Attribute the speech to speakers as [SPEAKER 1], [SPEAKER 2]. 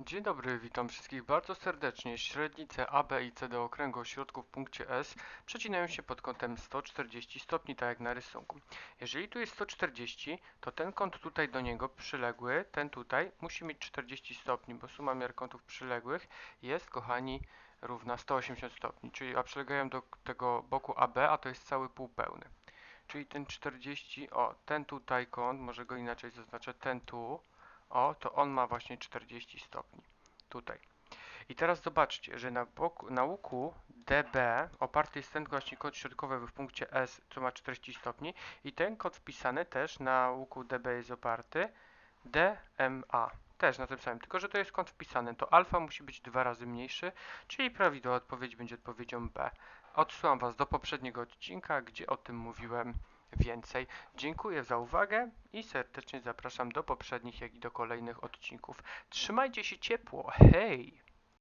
[SPEAKER 1] Dzień dobry, witam wszystkich bardzo serdecznie. Średnice AB i CD okręgu o środku w punkcie S przecinają się pod kątem 140 stopni, tak jak na rysunku. Jeżeli tu jest 140, to ten kąt tutaj do niego przyległy, ten tutaj, musi mieć 40 stopni, bo suma miar kątów przyległych jest, kochani, równa 180 stopni, czyli a przylegają do tego boku AB, a to jest cały półpełny. Czyli ten 40, o, ten tutaj kąt, może go inaczej zaznaczę, ten tu, o, to on ma właśnie 40 stopni. Tutaj. I teraz zobaczcie, że na, boku, na łuku DB oparty jest ten właśnie kąt środkowy w punkcie S, co ma 40 stopni i ten kąt wpisany też na łuku DB jest oparty DMA. Też na tym samym, tylko że to jest kąt wpisany. To alfa musi być dwa razy mniejszy, czyli prawidłowa odpowiedź będzie odpowiedzią B. Odsyłam Was do poprzedniego odcinka, gdzie o tym mówiłem więcej. Dziękuję za uwagę i serdecznie zapraszam do poprzednich, jak i do kolejnych odcinków. Trzymajcie się ciepło. Hej!